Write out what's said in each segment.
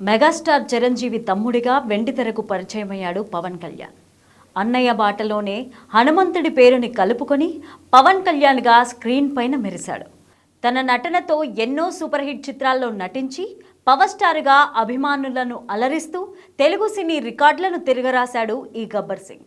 Megastar Chiranjeevi తమ్ముడిగా వెండితెరకు పరిచయమయ్యాడు పవన్ కళ్యాణ్. అన్నయ్య బాటలోనే హనుమంతుడి పేరుని కలుపుకొని పవన్ కళ్యాణ్గా స్క్రీన్ పైన మెరిశాడు. తన నటనతో ఎన్నో సూపర్ హిట్ చిత్రాల్లో నటించి పవర్ స్టార్గా అభిమానులను అలరిస్తూ తెలుగు సినీ రికార్డులను తిరగరాశాడు ఈ గబ్బర్ సింగ్.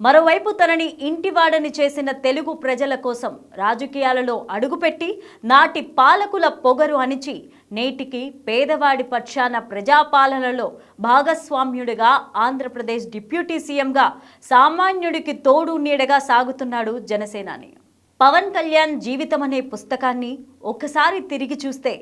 మరోవైపు తనని ఇంటివాడని చేసిన తెలుగు ప్రజల కోసం రాజకీయాలలో అడుగుపెట్టి నాటి పాలకుల పొగరు అణిచి నేటికి పేదవాడి పక్షాన ప్రజాపాలనలో భాగస్వామ్యుడిగా ఆంధ్రప్రదేశ్ డిప్యూటీ సీఎంగా సామాన్యుడికి తోడు నీడగా సాగుతున్నాడు జనసేనాని. పవన్ కళ్యాణ్ జీవితం అనే పుస్తకాన్ని ఒక్కసారి తిరిగి చూస్తే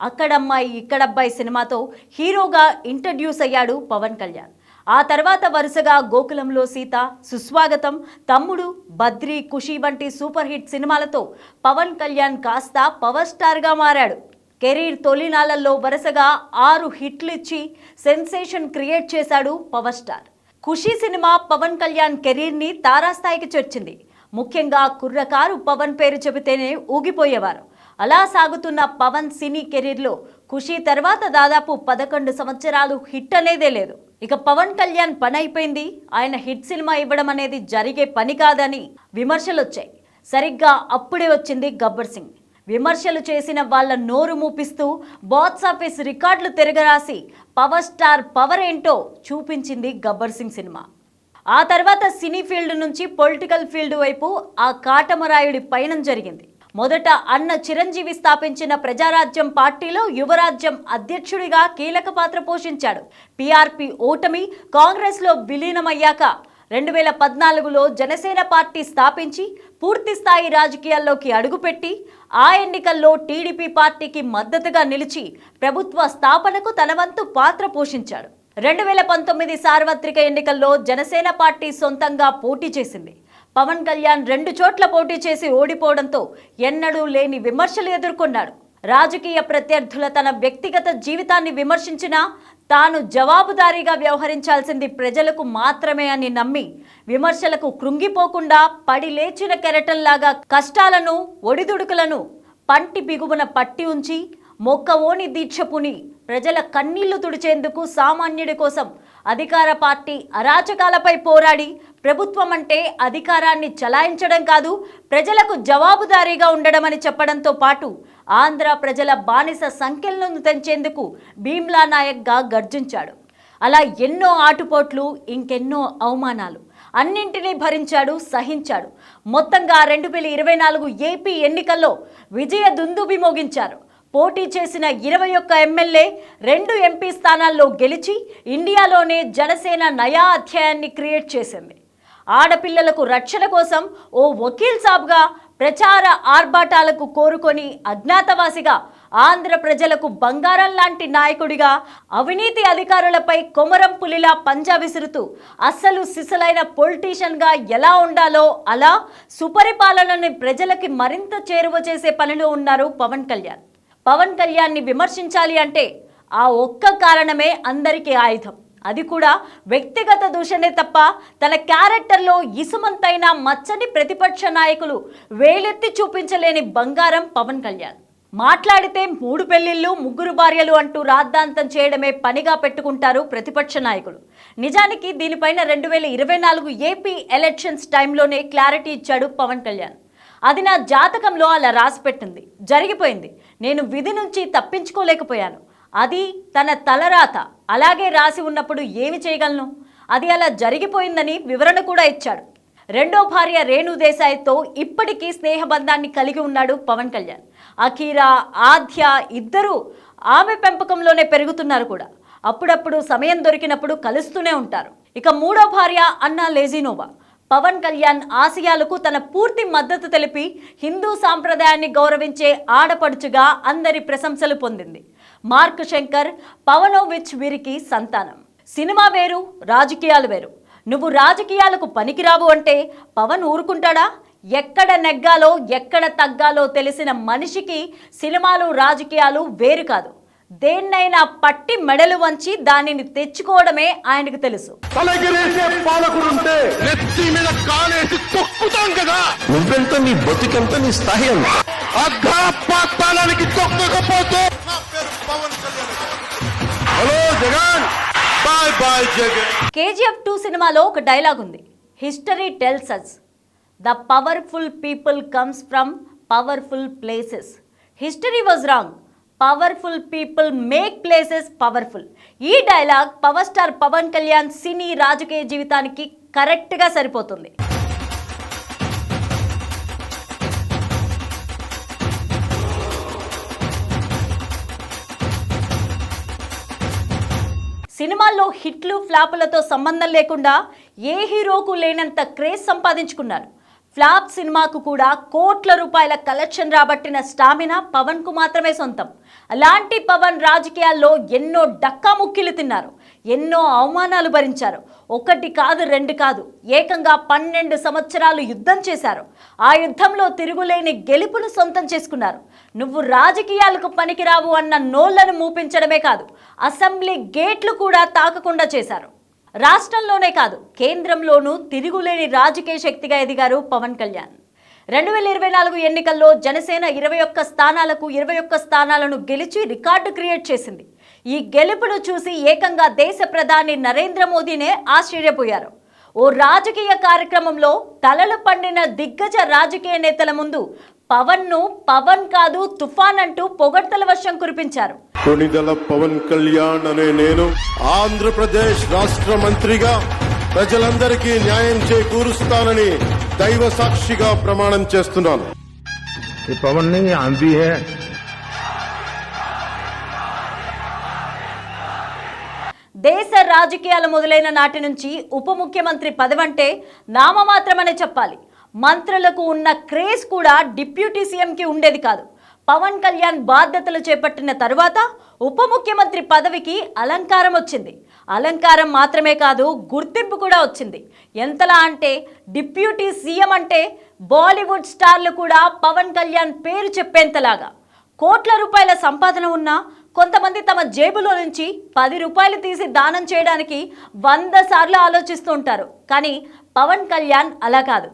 అక్కడమ్మాయి ఇక్కడబ్బాయి సినిమాతో హీరోగా ఇంట్రడ్యూస్ అయ్యాడు పవన్ కళ్యాణ్. ఆ తర్వాత వరుసగా గోకులంలో సీత సుస్వాగతం తమ్ముడు బద్రి ఖుషి వంటి సూపర్ హిట్ సినిమాలతో పవన్ కళ్యాణ్ కాస్త పవర్ స్టార్గా మారాడు. కెరీర్ తొలినాళ్ళలో వరుసగా ఆరు హిట్లు ఇచ్చి సెన్సేషన్ క్రియేట్ చేశాడు power star. Kushi cinema Pawan Kalyan కెరీర్ని తారాస్థాయికి చేర్చింది. ముఖ్యంగా కుర్రకారు పవన్ పేరు చెబితేనే ఊగిపోయేవారు. అలా సాగుతున్న పవన్ సినీ కెరీర్లో ఖుషి తర్వాత దాదాపు పదకొండు సంవత్సరాలు హిట్ అనేదే లేదు. ఇక పవన్ కళ్యాణ్ పని అయిపోయింది. ఆయన హిట్ సినిమా ఇవ్వడం అనేది జరిగే పని కాదని విమర్శలు వచ్చాయి. సరిగ్గా అప్పుడే వచ్చింది గబ్బర్ సింగ్. విమర్శలు చేసిన వాళ్ళ నోరు మూపిస్తూ బాక్స్ ఆఫీస్ రికార్డులు తిరగరాసి పవర్ స్టార్ పవర్ ఏంటో చూపించింది గబ్బర్ సింగ్ సినిమా. ఆ తర్వాత సినీ ఫీల్డ్ నుంచి పొలిటికల్ ఫీల్డ్ వైపు ఆ కాటమరాయుడి పయనం జరిగింది. మొదట అన్న చిరంజీవి స్థాపించిన ప్రజారాజ్యం పార్టీలో యువరాజ్యం అధ్యక్షుడిగా కీలక పాత్ర పోషించాడు. పీఆర్పీ ఓటమి కాంగ్రెస్లో విలీనమయ్యాక రెండు వేల పద్నాలుగులో జనసేన పార్టీ స్థాపించి పూర్తి స్థాయి రాజకీయాల్లోకి అడుగుపెట్టి ఆ ఎన్నికల్లో టీడీపీ పార్టీకి మద్దతుగా నిలిచి ప్రభుత్వ స్థాపనకు తనవంతు పాత్ర పోషించాడు. రెండు వేల పంతొమ్మిది సార్వత్రిక ఎన్నికల్లో జనసేన పార్టీ సొంతంగా పోటీ చేసింది. పవన్ కళ్యాణ్ రెండు చోట్ల పోటీ చేసి ఓడిపోవడంతో ఎన్నడూ లేని విమర్శలు ఎదుర్కొన్నాడు. రాజకీయ ప్రత్యర్థుల తన వ్యక్తిగత జీవితాన్ని విమర్శించినా తాను జవాబుదారీగా వ్యవహరించాల్సింది ప్రజలకు మాత్రమే అని నమ్మి విమర్శలకు కృంగిపోకుండా పడి లేచిన కెరటంలాగా కష్టాలను ఒడిదుడుకులను పంటి బిగువన పట్టి ఉంచి మొక్కవోని దీక్ష పుని ప్రజల కన్నీళ్ళు తుడిచేందుకు సామాన్యుడి కోసం అధికార పార్టీ అరాచకాలపై పోరాడి ప్రభుత్వం అంటే అధికారాన్ని చలాయించడం కాదు ప్రజలకు జవాబుదారీగా ఉండడమని చెప్పడంతో పాటు ఆంధ్ర ప్రజల బానిస సంఖ్యలను తెంచేందుకు భీమ్లా నాయక్గా గర్జించాడు. అలా ఎన్నో ఆటుపోట్లు ఇంకెన్నో అవమానాలు. అన్నింటినీ భరించాడు సహించాడు. మొత్తంగా రెండు వేల ఇరవై నాలుగు ఏపీ ఎన్నికల్లో విజయ దుందుబి మోగించారు పోటీ చేసిన ఇరవై ఒక్క ఎమ్మెల్యే రెండు ఎంపీ స్థానాల్లో గెలిచి ఇండియాలోనే జనసేన నయా అధ్యాయాన్ని క్రియేట్ చేసింది. ఆడపిల్లలకు రక్షణ కోసం ఓ వకీల్ సాబ్గా ప్రచార ఆర్భాటాలకు కోరుకొని అజ్ఞాతవాసిగా ఆంధ్ర ప్రజలకు బంగారం లాంటి నాయకుడిగా అవినీతి అధికారులపై కొమరం పులిలా పంజా విసురుతూ అస్సలు సిసలైన పొలిటీషియన్గా ఎలా ఉండాలో అలా సుపరిపాలనని ప్రజలకి మరింత చేరువ చేసే పనిలో ఉన్నారు పవన్ కళ్యాణ్. పవన్ కళ్యాణ్ని విమర్శించాలి అంటే ఆ ఒక్క కారణమే అందరికీ ఆయుధం. అది కూడా వ్యక్తిగత దూషణే తప్ప తన క్యారెక్టర్లో ఇసుమంతైన మచ్చని ప్రతిపక్ష నాయకులు వేలెత్తి చూపించలేని బంగారం పవన్ కళ్యాణ్. మాట్లాడితే మూడు పెళ్ళిళ్ళు ముగ్గురు భార్యలు అంటూ రాద్ధాంతం చేయడమే పనిగా పెట్టుకుంటారు ప్రతిపక్ష నాయకులు. నిజానికి దీనిపైన రెండు వేల ఇరవై నాలుగు ఏపీ ఎలక్షన్స్ టైంలోనే క్లారిటీ ఇచ్చాడు పవన్ కళ్యాణ్. అది నా జాతకంలో అలా రాసిపెట్టింది. జరిగిపోయింది. నేను విధి నుంచి తప్పించుకోలేకపోయాను. అది తన తలరాత. అలాగే రాసి ఉన్నప్పుడు ఏమి చేయగలను? అది అలా జరిగిపోయిందని వివరణ కూడా ఇచ్చాడు. రెండో భార్య రేణు దేశాయ్తో ఇప్పటికీ స్నేహబంధాన్ని కలిగి ఉన్నాడు పవన్ కళ్యాణ్. అఖీరా ఆధ్య ఇద్దరూ ఆమె పెంపకంలోనే పెరుగుతున్నారు కూడా. అప్పుడప్పుడు సమయం దొరికినప్పుడు కలుస్తూనే ఉంటారు. ఇక మూడో భార్య అన్నా లేజినోవా. పవన్ కళ్యాణ్ ఆశయాలకు తన పూర్తి మద్దతు తెలిపి హిందూ సాంప్రదాయాన్ని గౌరవించే ఆడపడుచుగా అందరి ప్రశంసలు పొందింది. మార్క్ శంకర్ పవనోవిచ్ వీరికి సంతానం. సినిమా వేరు రాజకీయాలు వేరు. నువ్వు రాజకీయాలకు పనికిరావు అంటే పవన్ ఊరుకుంటాడా? ఎక్కడ నెగ్గాలో ఎక్కడ తగ్గాలో తెలిసిన మనిషికి సినిమాలు రాజకీయాలు వేరు కాదు. దేన్నైనా పట్టి మెడలు వంచి దానిని తెచ్చుకోవడమే ఆయనకు తెలుసు. నువ్వెంత నీ బతుకెంత నీ స్థాయి పాతాళానికి తొక్కకపోతే hello bye Jagan. KGF two సినిమాలో ఒక డైలాగ్ ఉంది. History tells us the powerful people comes from powerful places. History was wrong powerful people make places powerful. ఈ dialogue power star Pawan Kalyan cine రాజకీయ జీవితానికి కరెక్ట్గా సరిపోతుంది. సినిమాల్లో హిట్లు ఫ్లాపులతో సంబంధం లేకుండా ఏ హీరోకు లేనంత క్రేజ్ సంపాదించుకున్నారు. ఫ్లాప్ సినిమాకు కూడా కోట్ల రూపాయల కలెక్షన్ రాబట్టిన స్టామినా పవన్కు మాత్రమే సొంతం. అలాంటి పవన్ రాజకీయాల్లో ఎన్నో డక్కా ముక్కిలు తిన్నారు ఎన్నో అవమానాలు భరించారు. ఒకటి కాదు రెండు కాదు ఏకంగా పన్నెండు సంవత్సరాలు యుద్ధం చేశారు. ఆ యుద్ధంలో తిరుగులేని గెలుపును సొంతం చేసుకున్నారు. నువ్వు రాజకీయాలకు పనికిరావు అన్న నోళ్ళను మూపించడమే కాదు అసెంబ్లీ గేట్లు కూడా తాకకుండా చేశారు. రాష్ట్రంలోనే కాదు కేంద్రంలోనూ తిరుగులేని రాజకీయ శక్తిగా ఎదిగారు పవన్ కళ్యాణ్. రెండు వేల ఇరవై నాలుగు ఎన్నికల్లో జనసేన ఇరవై ఒక్క స్థానాలకు ఇరవై ఒక్క స్థానాలను గెలిచి రికార్డు క్రియేట్ చేసింది. ఈ గెలుపును చూసి ఏకంగా దేశ ప్రధాని నరేంద్ర మోదీనే ఆశ్చర్యపోయారు. ఓ రాజకీయ కార్యక్రమంలో తలలు పండిన దిగ్గజ రాజకీయ నేతల ముందు పవన్ను పవన్ కాదు తుఫాన్ అంటూ పొగడ్తల వర్షం కురిపించారు. కొనిదల పవన్ కళ్యాణ్ అనే నేను ఆంధ్రప్రదేశ్ రాష్ట్ర మంత్రిగా ప్రజలందరికీ న్యాయం చేకూరుస్తానని దైవ సాక్షిగా ప్రమాణం చేస్తున్నాను. పవన్ ఆంధీ హే. దేశ రాజకీయాలు మొదలైన నాటి నుంచి ఉప ముఖ్యమంత్రి పదవంటే నామమాత్రమనే చెప్పాలి. మంత్రులకు ఉన్న క్రేజ్ కూడా డిప్యూటీ సీఎంకి ఉండేది కాదు. పవన్ కళ్యాణ్ బాధ్యతలు చేపట్టిన తర్వాత ఉప ముఖ్యమంత్రి పదవికి అలంకారం వచ్చింది. అలంకారం మాత్రమే కాదు గుర్తింపు కూడా వచ్చింది. ఎంతలా అంటే డిప్యూటీ సీఎం అంటే బాలీవుడ్ స్టార్లు కూడా పవన్ కళ్యాణ్ పేరు చెప్పేంతలాగా. కోట్ల రూపాయల సంపాదన ఉన్నా కొంతమంది తమ జేబులో నుంచి పది రూపాయలు తీసి దానం చేయడానికి వంద సార్లు ఆలోచిస్తూ ఉంటారు కానీ పవన్ కళ్యాణ్ అలా కాదు.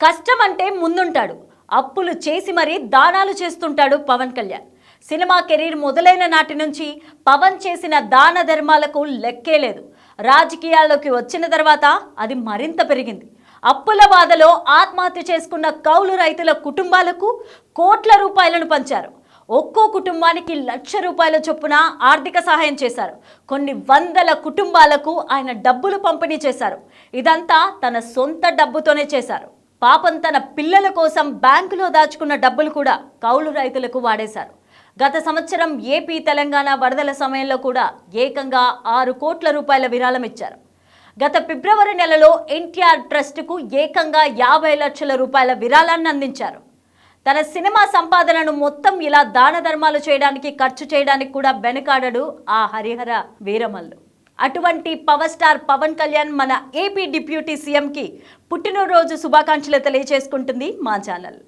కష్టం అంటే ముందుంటాడు. అప్పులు చేసి మరీ దానాలు చేస్తుంటాడు పవన్ కళ్యాణ్. సినిమా కెరీర్ మొదలైన నాటి నుంచి పవన్ చేసిన దాన ధర్మాలకు లెక్కే లేదు. రాజకీయాల్లోకి వచ్చిన తర్వాత అది మరింత పెరిగింది. అప్పుల బాధలో ఆత్మహత్య చేసుకున్న కౌలు రైతుల కుటుంబాలకు కోట్ల రూపాయలను పంచారు. ఒక్కో కుటుంబానికి లక్ష రూపాయల చొప్పున ఆర్థిక సహాయం చేశారు. కొన్ని వందల కుటుంబాలకు ఆయన డబ్బులు పంపిణీ చేశారు. ఇదంతా తన సొంత డబ్బుతోనే చేశారు. పాపం తన పిల్లల కోసం బ్యాంకులో దాచుకున్న డబ్బులు కూడా కౌలు రైతులకు వాడేశారు. గత సంవత్సరం ఏపీ తెలంగాణ వరదల సమయంలో కూడా ఏకంగా ఆరు కోట్ల రూపాయల విరాళం ఇచ్చారు. గత ఫిబ్రవరి నెలలో ఎన్టీఆర్ ట్రస్టుకు ఏకంగా యాభై లక్షల రూపాయల విరాళాన్ని అందించారు. తన సినిమా సంపాదనను మొత్తం ఇలా దాన ధర్మాలు చేయడానికి ఖర్చు చేయడానికి కూడా వెనుకాడడు ఆ హరిహర వీరమల్లు. అటువంటి పవర్ స్టార్ పవన్ కళ్యాణ్ మన ఏపీ డిప్యూటీ సీఎంకి పుట్టినరోజు శుభాకాంక్షలు తెలియజేసుకుంటుంది మా ఛానల్.